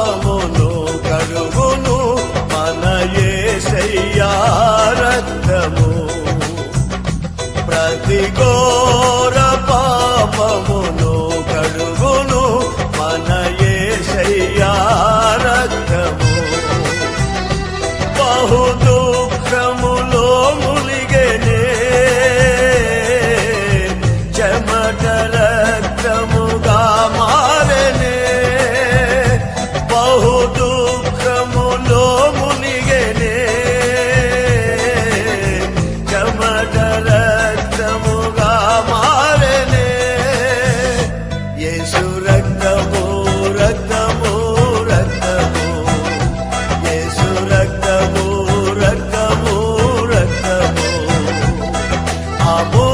పాపమును కడుగును మన రక్తము. ప్రతి గోర పాపమును కడుగును మన రక్తము. బహు amor.